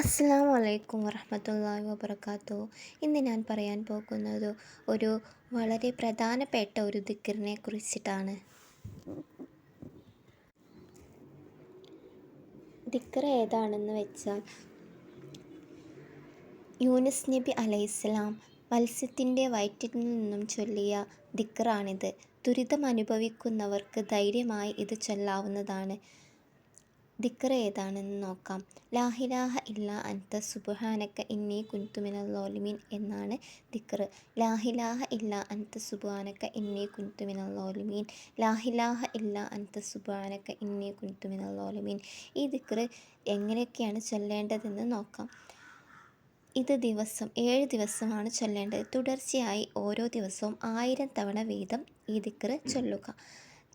അസ്സാം വലൈക്കും വറഹമത്തല്ലാ വാബർക്കാത്തു ഇന്ന് ഞാൻ പറയാൻ പോകുന്നത് ഒരു വളരെ പ്രധാനപ്പെട്ട ഒരു ദിക്കറിനെ കുറിച്ചിട്ടാണ്. ദിക്കർ ഏതാണെന്ന് വെച്ചാൽ യൂനിസ് നബി അലൈഹിസ്സലാം മത്സ്യത്തിന്റെ വയറ്റിൽ നിന്നും ചൊല്ലിയ ദിക്കറാണിത് ദുരിതം അനുഭവിക്കുന്നവർക്ക് ധൈര്യമായി ഇത് ചൊല്ലാവുന്നതാണ്. ദിക്കർ ഏതാണെന്ന് നോക്കാം. ലാഹിലാഹ ഇല്ല അൻത സുബാനക്ക ഇന്നി കുൻതുമിനല്ലോലിമീൻ എന്നാണ് ദിക്കർ ലാഹിലാഹ ഇല്ല അൻത സുബാനക്ക ഇന്നി കുൻതുമിനല്ലോലിമീൻ ലാഹിലാഹ ഇല്ല അൻത സുബാനക്ക ഇന്നി കുൻതുമിനല്ലോലിമീൻ ഈ ദിക്കർ എങ്ങനെയൊക്കെയാണ് ചൊല്ലേണ്ടതെന്ന് നോക്കാം. ഇത് ദിവസം ഏഴ് ദിവസമാണ് ചൊല്ലേണ്ടത്. തുടർച്ചയായി ഓരോ ദിവസവും ആയിരം തവണ വീതം ഈ ദിക്കർ ചൊല്ലുക.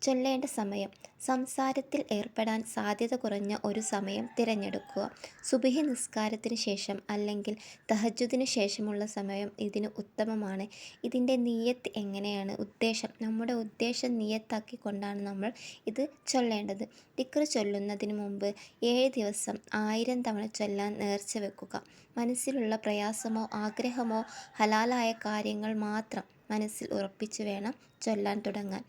ചൊല്ലേണ്ട സമയം. സംസാരത്തിൽ ഏർപ്പെടാൻ സാധ്യത കുറഞ്ഞ ഒരു സമയം തിരഞ്ഞെടുക്കുക. സുബിഹി നിസ്കാരത്തിന് ശേഷം അല്ലെങ്കിൽ തഹജുദിന് ശേഷമുള്ള സമയം ഇതിന് ഉത്തമമാണ്. ഇതിന്റെ നീയത്ത് എങ്ങനെയാണ്? ഉദ്ദേശം. നമ്മുടെ ഉദ്ദേശം നീയത്താക്കിക്കൊണ്ടാണ് നമ്മൾ ഇത് ചൊല്ലേണ്ടത്. ദിക്ർ ചൊല്ലുന്നതിന് മുമ്പ് ഏഴ് ദിവസം ആയിരം തവണ ചൊല്ലാൻ നേർച്ച വെക്കുക. മനസ്സിലുള്ള പ്രയാസമോ ആഗ്രഹമോ ഹലാലായ കാര്യങ്ങൾ മാത്രം മനസ്സിൽ ഉറപ്പിച്ചു വേണം ചൊല്ലാൻ തുടങ്ങാൻ.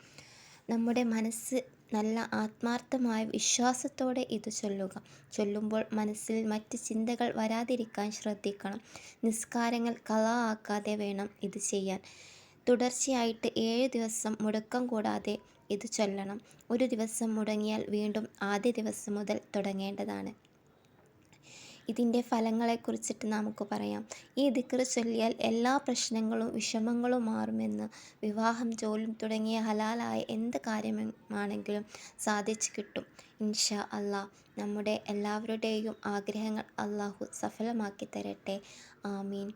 നമ്മുടെ മനസ്സ് നല്ല ആത്മാർത്ഥമായ വിശ്വാസത്തോടെ ഇത് ചൊല്ലുക. ചൊല്ലുമ്പോൾ മനസ്സിൽ മറ്റ് ചിന്തകൾ വരാതിരിക്കാൻ ശ്രദ്ധിക്കണം. നിസ്കാരങ്ങൾ കള ആക്കാതെ വേണം ഇത് ചെയ്യാൻ. തുടർച്ചയായിട്ട് ഏഴ് ദിവസം മുടക്കം കൂടാതെ ഇത് ചൊല്ലണം. ഒരു ദിവസം മുടങ്ങിയാൽ വീണ്ടും ആദ്യ ദിവസം മുതൽ തുടങ്ങേണ്ടതാണ്. ഇതിന്റെ ഫലങ്ങളെക്കുറിച്ചിട്ട് നമുക്ക് പറയാം. ഈ ദിക്ർ ചൊല്ലിയാൽ എല്ലാ പ്രശ്നങ്ങളും വിഷമങ്ങളും മാറുമെന്ന്. വിവാഹം ജോലി തുടങ്ങിയ ഹലാലായ എന്ത് കാര്യമാണെങ്കിലും സാധിച്ചു കിട്ടും. ഇൻഷാ അള്ളാഹ് നമ്മുടെ എല്ലാവരുടെയും ആഗ്രഹങ്ങൾ അള്ളാഹു സഫലമാക്കി തരട്ടെ. ആമീൻ.